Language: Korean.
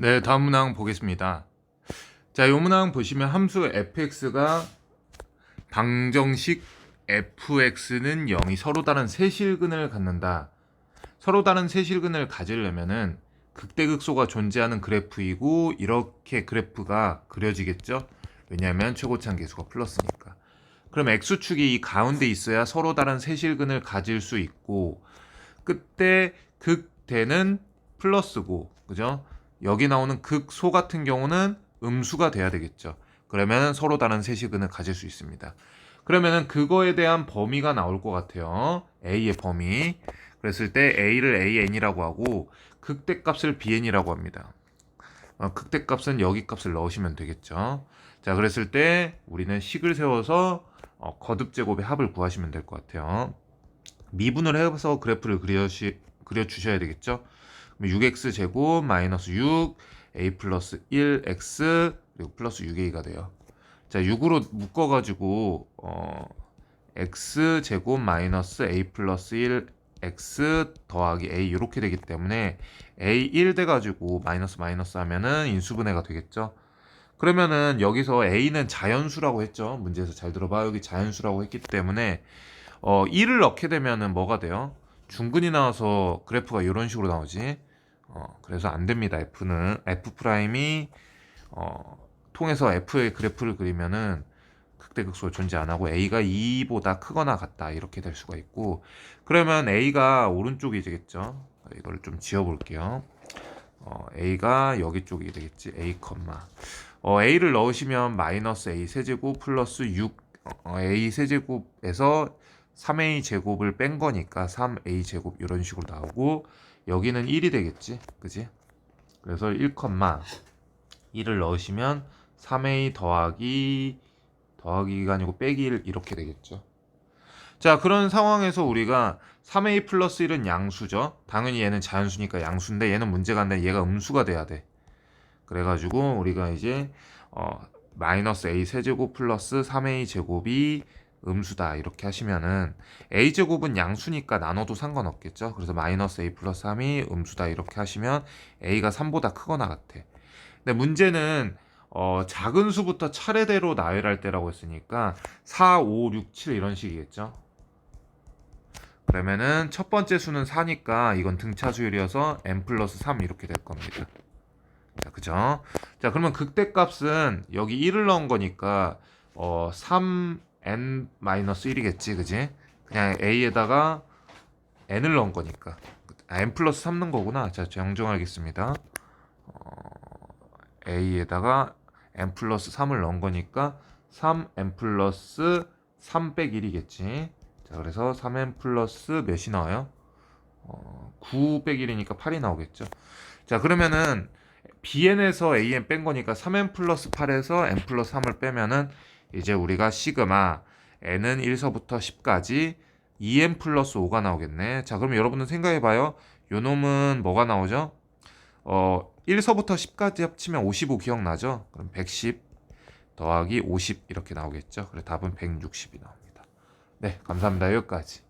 네, 다음 문항 보겠습니다. 자, 이 문항 보시면 함수 fx가 방정식 fx는 0이 서로 다른 세실근을 갖는다. 서로 다른 세실근을 가지려면은 극대극소가 존재하는 그래프이고 이렇게 그래프가 그려지겠죠? 왜냐하면 최고차항 계수가 플러스니까. 그럼 x축이 이 가운데 있어야 서로 다른 세실근을 가질 수 있고 그때 극대는 플러스고 그죠? 여기 나오는 극소 같은 경우는 음수가 돼야 되겠죠. 그러면 서로 다른 세실근을 가질 수 있습니다. 그러면은 그거에 대한 범위가 나올 것 같아요. a의 범위. 그랬을 때 a를 an이라고 하고 극대값을 bn이라고 합니다. 어, 극대값은 여기 값을 넣으시면 되겠죠. 자, 그랬을 때 우리는 식을 세워서 어, 거듭 제곱의 합을 구하시면 될 것 같아요. 미분을 해서 그래프를 그려시, 그려주셔야 되겠죠. 6x 제곱 마이너스 6 a 플러스 1x 그리고 플러스 6a가 돼요. 자 6으로 묶어가지고 어, x 제곱 마이너스 a 플러스 1 x 더하기 a 이렇게 되기 때문에 a 1 돼가지고 마이너스 마이너스 하면은 인수분해가 되겠죠. 그러면은 여기서 a는 자연수라고 했죠. 문제에서 잘 들어봐 여기 자연수라고 했기 때문에 어 1을 넣게 되면은 뭐가 돼요? 중근이 나와서 그래프가 이런 식으로 나오지. 어, 그래서 안 됩니다. F는 F 프라임이 어, 통해서 F의 그래프를 그리면은 극대극소가 존재 안 하고 A가 2보다 크거나 같다 이렇게 될 수가 있고 그러면 A가 오른쪽이 되겠죠. 이걸 좀 지워 볼게요. 어, A가 여기 쪽이 되겠지. A 컴마. 어, A를 넣으시면 마이너스 A 세제곱 플러스 6 어, A 세제곱에서 3A 제곱을 뺀 거니까 3A 제곱 이런 식으로 나오고 여기는 1이 되겠지? 그지? 그래서 1, 1을 넣으시면 3A 더하기 더하기가 아니고 빼기 1 이렇게 되겠죠. 자 그런 상황에서 우리가 3A 플러스 1은 양수죠. 당연히 얘는 자연수니까 양수인데 얘는 문제가 안 돼. 얘가 음수가 돼야 돼. 그래가지고 우리가 이제 어, 마이너스 A 세제곱 플러스 3A 제곱이 음수다 이렇게 하시면은 a 제곱은 양수니까 나눠도 상관없겠죠. 그래서 마이너스 a 플러스 3이 음수다 이렇게 하시면 a가 3보다 크거나 같아. 근데 문제는 어, 작은 수부터 차례대로 나열할 때라고 했으니까 4, 5, 6, 7 이런 식이겠죠. 그러면은 첫 번째 수는 4니까 이건 등차수열이어서 n 플러스 3 이렇게 될 겁니다. 자, 그죠? 자, 그러면 극대값은 여기 1을 넣은 거니까 어, 3 n-1이겠지 그지? 그냥 a에다가 n을 넣은 거니까. 아, n 플러스 3 넣은 거구나. 자 정정하겠습니다. 어, a에다가 n 플러스 3을 넣은 거니까 3n 플러스 3 빼기 1이겠지. 자 그래서 3n 플러스 몇이 나와요? 어, 9 빼기 1이니까 8이 나오겠죠. 자 그러면은 bn에서 an 뺀 거니까 3n 플러스 8에서 n 플러스 3을 빼면은 이제 우리가 시그마 n은 1서부터 10까지 2n 플러스 5가 나오겠네. 자, 그럼 여러분은 생각해 봐요. 요 놈은 뭐가 나오죠? 어, 1서부터 10까지 합치면 55 기억나죠? 그럼 110 더하기 50 이렇게 나오겠죠? 그래 답은 160이 나옵니다. 네, 감사합니다. 여기까지.